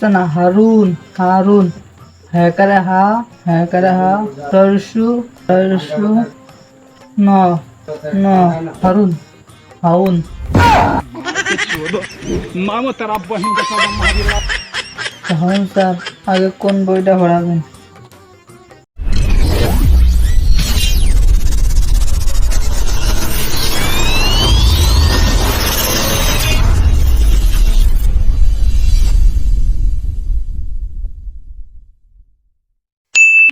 হচ্ছে না হারুন হারুন হ্যাঁ হা হ্যাঁ হা তরসু তরসু ন ন হারুন হাউন মামা তার আব্বা মারিলা স্যার আগে কোন বইটা পড়াবেন?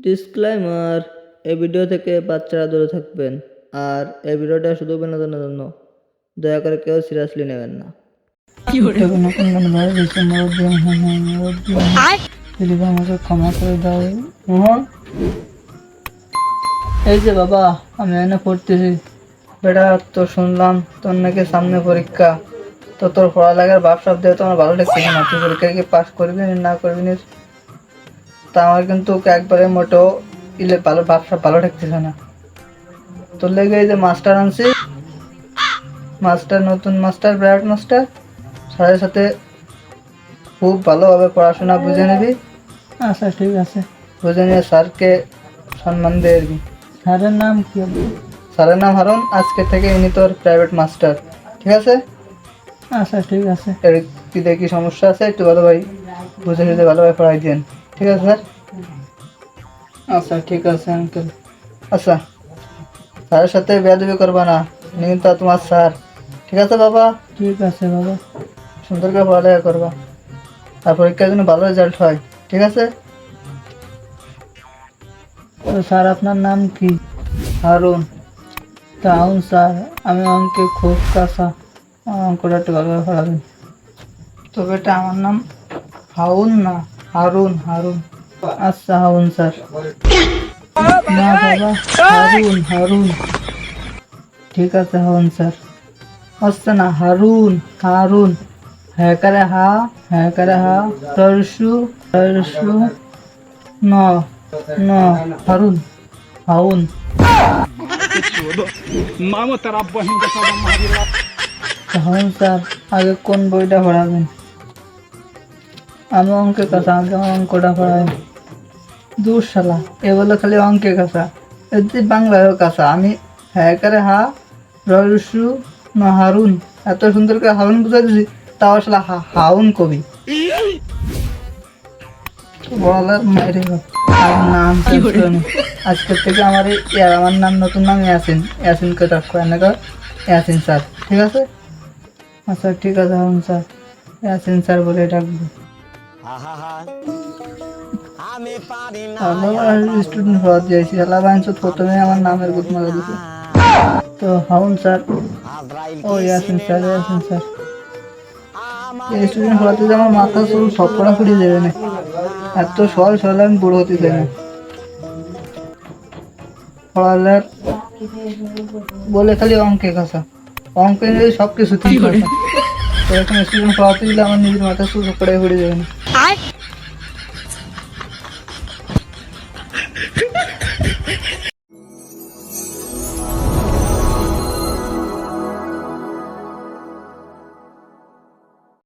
ডিসক্লাইমার, এই ভিডিও থেকে বাচ্চারা দূরে থাকবেন। আর এই ভিডিওটা শুধু বিনোদনের জন্য। দয়া করে কেউ সিরিয়াসলি নেবেন না। এই যে বাবা, আমি এনে পড়তেছি। বেটা তো শুনলাম, তোর নাকি সামনে পরীক্ষা। তো তোর পড়ালেখার ভাবসাব দিয়ে তো আমার ভালো লাগছে না। তুই পরীক্ষায় কি পাস করবি না করবি না? তা আমার কিন্তু ওকে একবারে মোটেও ইলে ভালো ভাবসাব ভালো ঠেকতেছে না। তোর লেগে এই যে মাস্টার আনছি মাস্টার নতুন মাস্টার বিরাট মাস্টার স্যারের সাথে খুব ভালোভাবে পড়াশোনা বুঝে নিবি। আচ্ছা ঠিক আছে। বুঝে নিয়ে স্যারকে সম্মান দিয়ে দিবি। স্যারের নাম কি স্যারের নাম হারুন আজকে থেকে ইনি তোর প্রাইভেট মাস্টার ঠিক আছে? আচ্ছা ঠিক আছে। এর কি দেখি সমস্যা আছে একটু ভালো ভাই বুঝে সুঝে ভালোভাবে পড়াই দিন ঠিক আছে স্যার আচ্ছা ঠিক আছে আঙ্কেল আচ্ছা স্যারের সাথে বেয়াদবি করবা না উনি কিন্তু তোমার স্যার ঠিক আছে বাবা ঠিক আছে বাবা সুন্দর করে পড়ালেখা করবা আর পরীক্ষার জন্য ভালো রেজাল্ট হয় ঠিক আছে তো স্যার আপনার নাম কি হারুন তাউন স্যার আমি অঙ্কে খুব কাঁচা আমার অঙ্কটা একটু ভালোভাবে পড়াবেন তো বেটা আমার নাম হাউন না হারুন হারুন। আচ্ছা হাউন স্যার। না বাবা হারুন হারুন। ঠিক আছে হাউন স্যার। হচ্ছে না হারুন হারুন। হ্যাঁ করে হা হ্যাঁ করে হা। তরসু তরসু ন ন হারুন হাউন হাউন স্যার আগে কোন বইটা পড়াবেন? আমি অঙ্কে কাঁচা আগে অঙ্কটা পড়াবেন দূর এ বলে খালি অঙ্কে কাঁচা এতে বাংলায়ও কাঁচা আমি হ্যাঁ করে হা রসু ন হারুন, এত সুন্দর করে হারুন বুঝাই দিছি, তাও আসলে হাউন কবি। বলার মাইরে নাম আজকের থেকে আমার আমার নাম নতুন নাম ইয়াসিন। ইয়াসিন কে ডাক না ইয়াসিন স্যার। ঠিক আছে? আচ্ছা ঠিক আছে, হারুন স্যার। ইয়াসিন স্যার বলে ডাকবো। স্টুডেন্ট হওয়া দিয়েছি প্রথমে আমার নামের গুদ মারা দিছে। তো হাউন স্যার। ও ইয়াসিন স্যার ইয়াসিন স্যার। এই স্টুডেন্ট হওয়াতে আমার মাথা চুল সব করা ফুটে যাবে না। এত সহজ সরল আমি বুড়ো হতে চাই না। পড়ালের বলে খালি অঙ্কে কাঁচা অঙ্কে নিয়ে সব কিছু ঠিক আছে ಕ್ಲಾತ್ ಇಲ್ಲ ಒಂದು ಇದು ಮಾತ್ರ ಸೂಸ್ ಕಡೆ